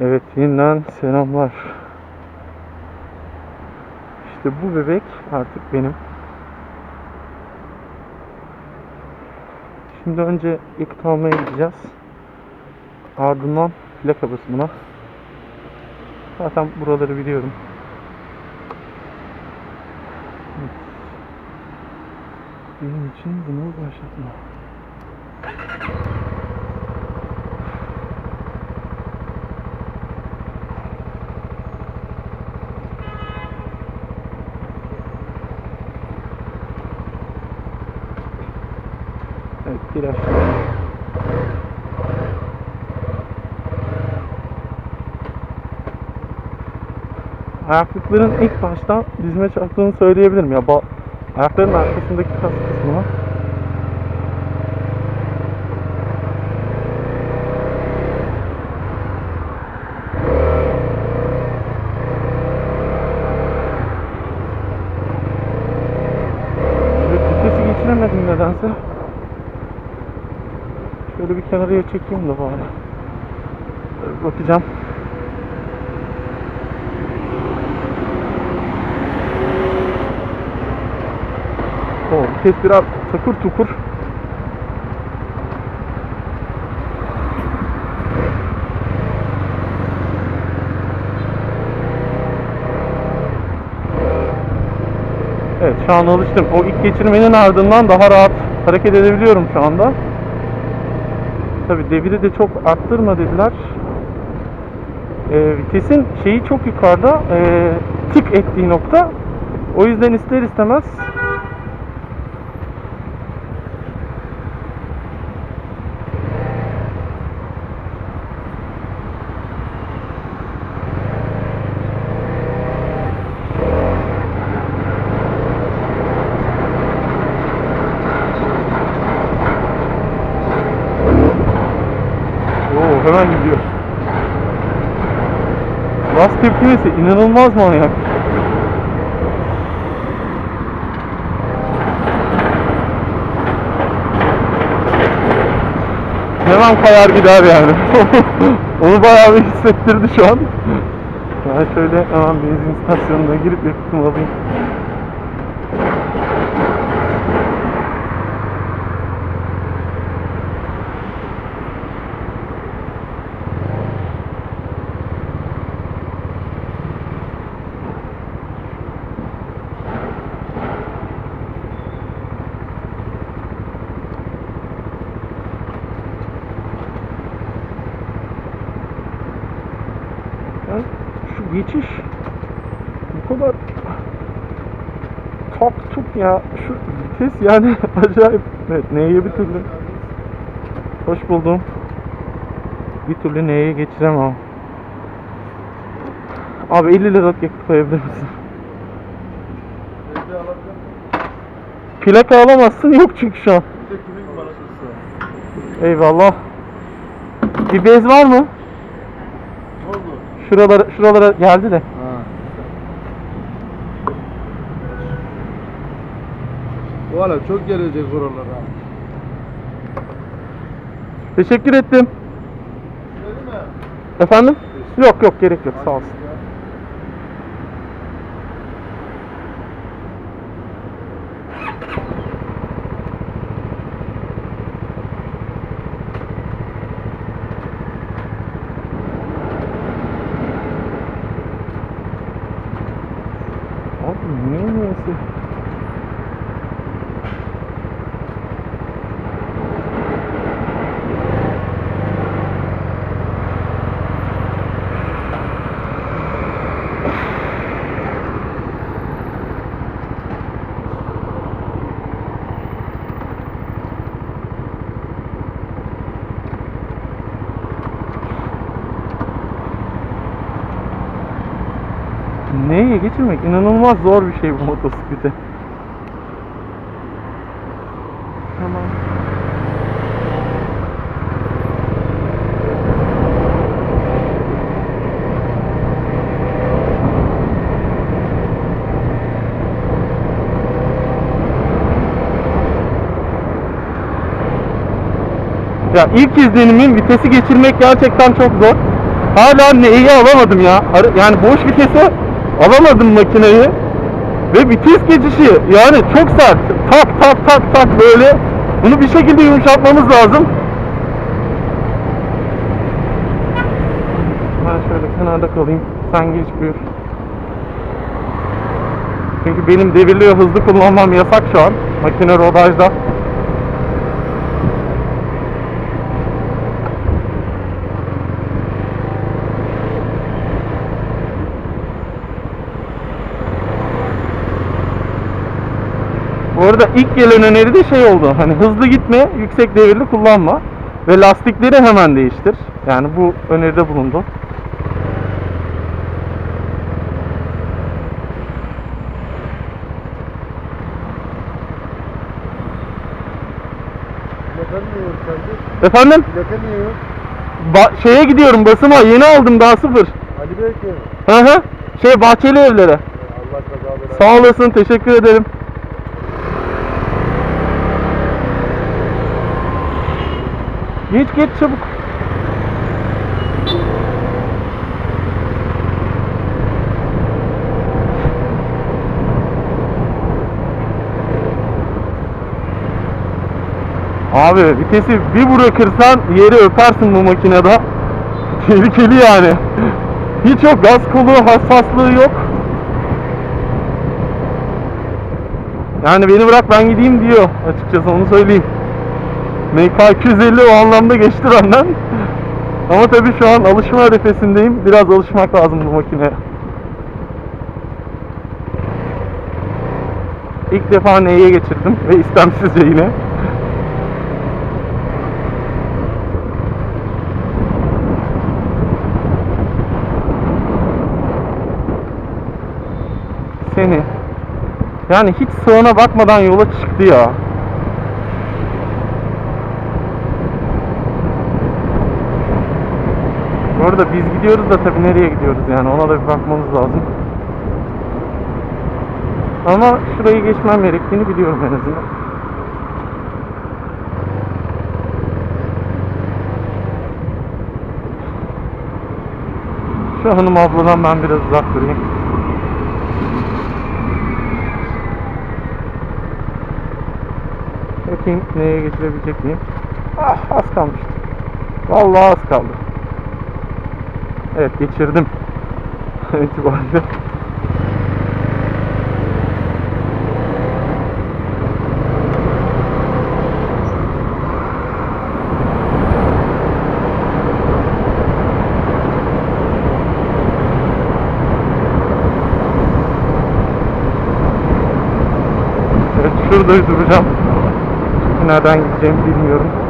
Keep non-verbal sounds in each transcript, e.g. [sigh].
Evet yeniden selamlar. İşte bu bebek artık benim. Şimdi önce yakıt almaya gideceğiz. Ardından plaka basımına. Zaten buraları biliyorum. Benim için bunu başlatma. Biraz. Ayaklıkların ilk başta dizime çarptığını söyleyebilirim ya. Ba- ayakların arkasındaki kas kısmına. Evet, vitesi geçiremedim nedense. Kenarıya çekeyim de. Böyle Bakacağım. O vites biraz takır tukur. Evet şu an alıştım. O ilk geçirmenin ardından daha rahat hareket edebiliyorum şu anda. Tabi deviri de çok arttırma dediler. Ee, vitesin şeyi çok yukarıda ee, tık ettiği nokta. O yüzden ister istemez Tepkimesi inanılmaz manyak. Hemen kayar gider yani. [laughs] Onu bayağı bir hissettirdi şu an. Ben şöyle hemen benzin istasyonuna girip yakıtımı alayım. Ya şu geçiş bu kadar tok tuk ya şu vites yani [laughs] acayip. Evet neye bir türlü hoş buldum. Bir türlü neye geçiremem. Abi 50 liralık yakıt koyabilir misin? Plaka alamazsın yok çünkü şu an. Eyvallah. Bir bez var mı? Şuralara, şuralara geldi de Hala çok gelecek oralara. teşekkür ettim. Efendim? yok yok gerek yok. Sağ olsun Abi niye neyse? Neye geçirmek inanılmaz zor bir şey bu [laughs] motosiklete. Tamam. Ya ilk izlenimim vitesi geçirmek gerçekten çok zor. hala neyi alamadım ya. Yani boş vitese alamadım makineyi. Ve vites geçişi yani çok sert. Tak tak tak tak böyle. Bunu bir şekilde yumuşatmamız lazım. Ben şöyle kenarda kalayım. Sen geç buyur. Çünkü benim devirli hızlı kullanmam yasak şu an. Makine rodajda. Bu arada ilk gelen öneri de şey oldu. Hani hızlı gitme, yüksek devirli kullanma ve lastikleri hemen değiştir. Yani bu öneride bulundu. Efendim? Plaka niye yok? Ba- şeye gidiyorum basıma yeni aldım daha sıfır. Ali Bey. Hı hı. Şey bahçeli evlere. Allah kaza versin. Sağ olasın teşekkür ederim. Geç geç çabuk. Abi vitesi bir bırakırsan yeri öpersin bu makinede. [laughs] Tehlikeli yani. Hiç yok gaz kolu hassaslığı yok. Yani beni bırak ben gideyim diyor açıkçası onu söyleyeyim. MK 250 o anlamda geçti benden. Ama tabii şu an alışma arifesindeyim. Biraz alışmak lazım bu makineye. İlk defa neye geçirdim ve istemsizce yine. Seni. Yani hiç sağına bakmadan yola çıktı ya. Arada biz gidiyoruz da tabii nereye gidiyoruz yani ona da bir bakmamız lazım. Ama şurayı geçmem gerektiğini biliyorum en azından. Şu hanım abladan ben biraz uzak durayım. Bakayım neye geçirebilecek miyim? Ah az kalmıştı. Vallahi az kaldı. Evet geçirdim. [laughs] itibariyle. Şurada duracağım. Nereden gideceğimi bilmiyorum.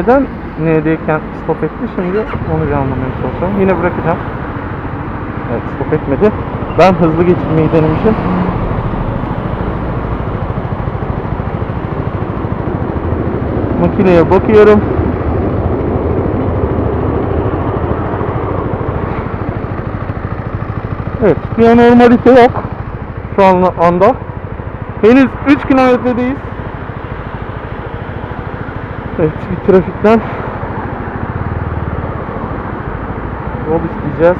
Neden N'deyken stop etti şimdi onu bir anlamaya çalışıyorum. Yine bırakacağım. Evet stop etmedi. Ben hızlı geçirmeyi denemişim. Makineye bakıyorum. Evet, bir anormalite yok. Şu an anda. Henüz 3 kilometredeyiz. Evet, bir trafikten yol isteyeceğiz.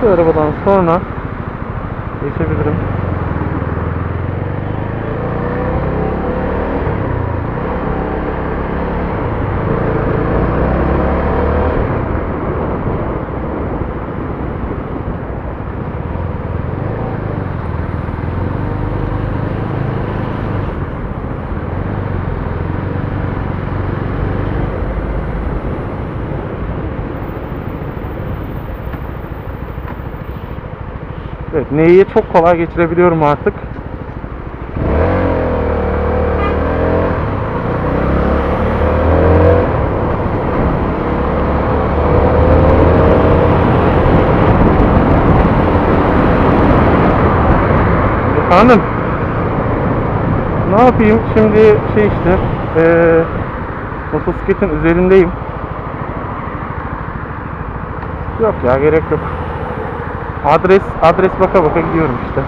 Şu arabadan sonra geçebilirim. Evet, neyi çok kolay geçirebiliyorum artık. Efendim? Ne yapayım? Şimdi şey işte eee motosikletin üzerindeyim. Yok ya gerek yok. Adres adres baka baka gidiyorum işte.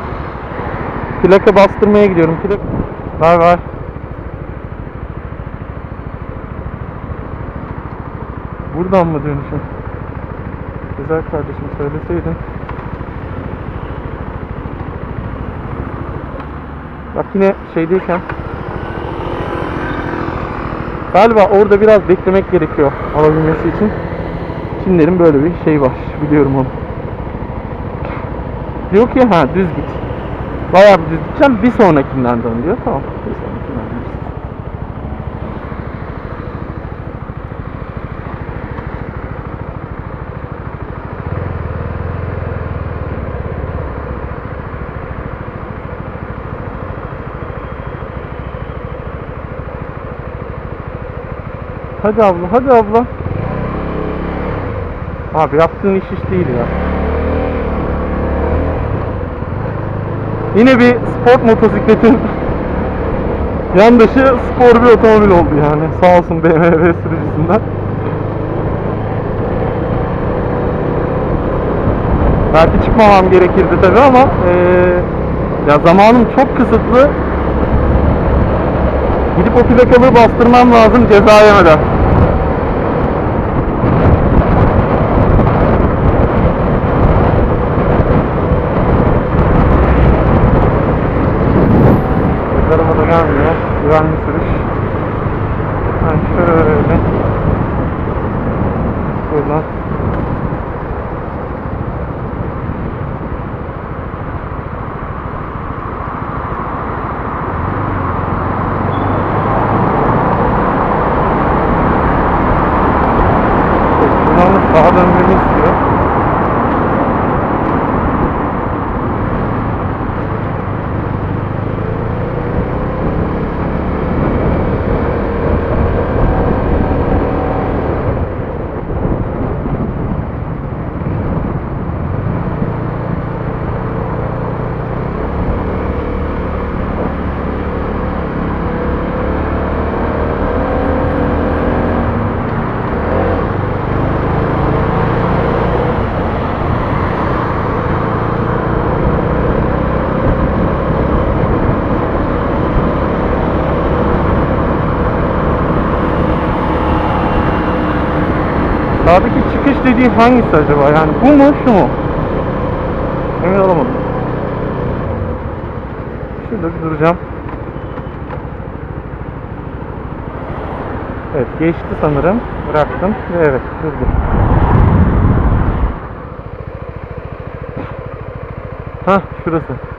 Plaka bastırmaya gidiyorum. Plak var var. Buradan mı dönüşüm? Güzel kardeşim söyleseydin. Bak yine şeydeyken Galiba orada biraz beklemek gerekiyor alabilmesi için. Çinlerin böyle bir şey var. Biliyorum onu. Diyor ki ha düz git. Bayağı bir düz gideceğim. Bir sonrakinden dön diyor. Tamam. Bir sonrakinden döneriz. Hadi abla, hadi abla. Abi yaptığın iş iş değil ya. Yine bir sport motosikletin yandaşı spor bir otomobil oldu yani. Sağ olsun BMW sürücüsünden. Belki çıkmamam gerekirdi tabi ama eee, ya zamanım çok kısıtlı. Gidip o plakalığı bastırmam lazım ceza yemeden. Araba da gelmiyor. Güvenli sürüş. Ha şöyle. Buradan. Buradan da sağa dönmemi istiyor. Sağdaki çıkış dediği hangisi acaba? Yani bu mu şu mu? Emin olamadım. Şurada bir duracağım. Evet geçti sanırım. Bıraktım ve evet durdu. Hah şurası.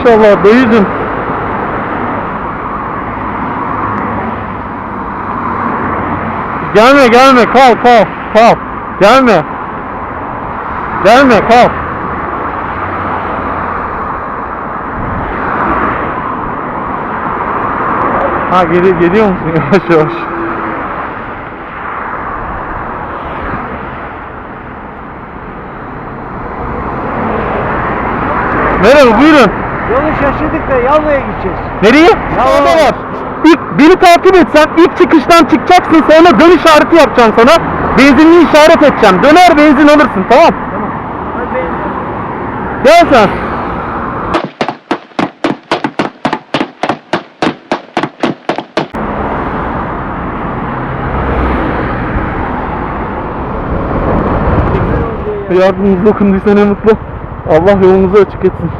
İnşallah dayıcım. Gelme gelme kal kal kal. Gelme. Gelme kal. Ha geri geliyor musun [laughs] yavaş yavaş? Yalva'ya gideceğiz. Nereye? Sağda var. İlk beni takip etsen ilk çıkıştan çıkacaksın sonra dön işareti yapacağım sana. Benzinli işaret edeceğim. Döner benzin alırsın tamam. Hadi Gel sen. Yardımımız dokunduysa ne mutlu. Allah yolumuzu açık etsin.